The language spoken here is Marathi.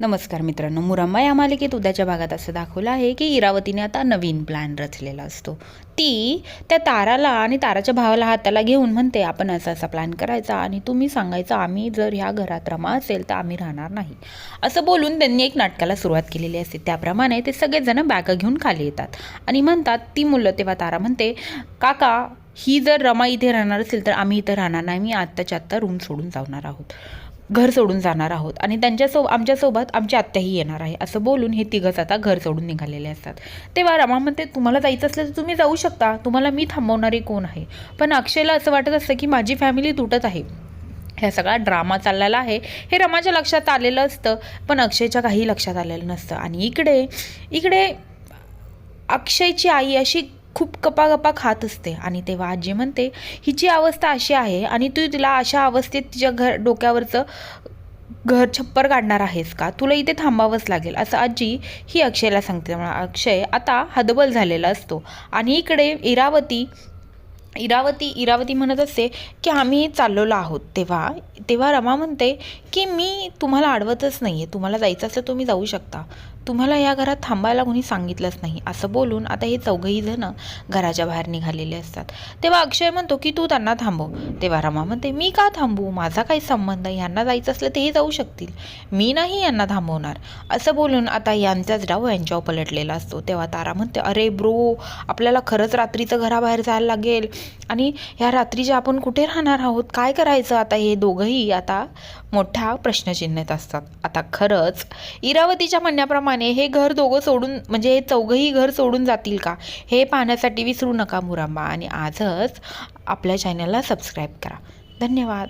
नमस्कार मित्रांनो मुरंबा या मालिकेत उद्याच्या भागात असं दाखवलं आहे की इरावतीने आता नवीन प्लॅन रचलेला असतो. ती त्या ताराला आणि ताराच्या भावाला हाताला घेऊन म्हणते आपण असा असा प्लॅन करायचा आणि तुम्ही सांगायचं आम्ही जर ह्या घरात रमा असेल तर आम्ही राहणार नाही. असं बोलून त्यांनी एक नाटकाला सुरुवात केलेली असते. त्याप्रमाणे ते सगळेजण बॅग घेऊन खाली येतात आणि म्हणतात ती मुलं तेव्हा तारा म्हणते काका ही जर रमा इथे राहणार असेल तर आम्ही इथं राहणार नाही. मी आत्ताच्या आत्ता रूम सोडून जाणार आहोत. घर सोडून जाणार आहोत. आणि त्यांच्यासो आमच्यासोबत आमची आत्याही येणार आहे. असं बोलून हे तिघंच आता घर सोडून निघालेले असतात. तेव्हा रमा म्हणते तुम्हाला जायचं असलं तर तुम्ही जाऊ शकता. तुम्हाला मी थांबवणारी कोण आहे? पण अक्षयला असं वाटत असतं की माझी फॅमिली तुटत आहे. ह्या सगळा ड्रामा चाललेला आहे. हे रमाच्या लक्षात आलेलं असतं पण अक्षयच्या काही लक्षात आलेलं नसतं. आणि इकडे इकडे अक्षयची आई अशी खूप कपागपा खात असते. आणि तेव्हा आजी म्हणते हिची अवस्था अशी आहे आणि तू तिला अशा अवस्थेत तिच्या घर डोक्यावरचं घर छप्पर काढणार आहेस का? तुला इथे थांबावंच लागेल. असं आजी ही अक्षयला सांगते. त्यामुळे अक्षय आता हदबल झालेला असतो. आणि इकडे इरावती इरावती इरावती म्हणत असते की आम्ही चाललेलो आहोत. तेव्हा तेव्हा रमा म्हणते की मी तुम्हाला अडवतच नाही आहे तुम्हाला जायचं असलं तुम्ही जाऊ शकता. तुम्हाला या घरात थांबायला कोणी सांगितलंच नाही. असं बोलून आता हे चौघही जण घराच्या बाहेर निघालेले असतात. तेव्हा अक्षय म्हणतो की तू त्यांना थांबव. तेव्हा रमा म्हणते मी का थांबू? माझा काही संबंध यांना जायचं असलं तेही जाऊ शकतील. मी नाही यांना थांबवणार. असं बोलून आता यांचाच डाव यांच्यावर पलटलेला असतो. तेव्हा तारा म्हणते अरे ब्रो आपल्याला खरंच रात्रीचं घराबाहेर जायला लागेल. आणि ह्या रात्रीच्या आपण कुठे राहणार आहोत? काय करायचं आता? हे दोघंही आता मोठ्या प्रश्नचिन्हेत असतात. आता खरंच इरावतीच्या म्हणण्याप्रमाणे हे घर दोघं सोडून म्हणजे हे चौघंही घर सोडून जातील का? हे पाहण्यासाठी विसरू नका मुरांबा. आणि आजच आपल्या चॅनलला सबस्क्राईब करा. धन्यवाद.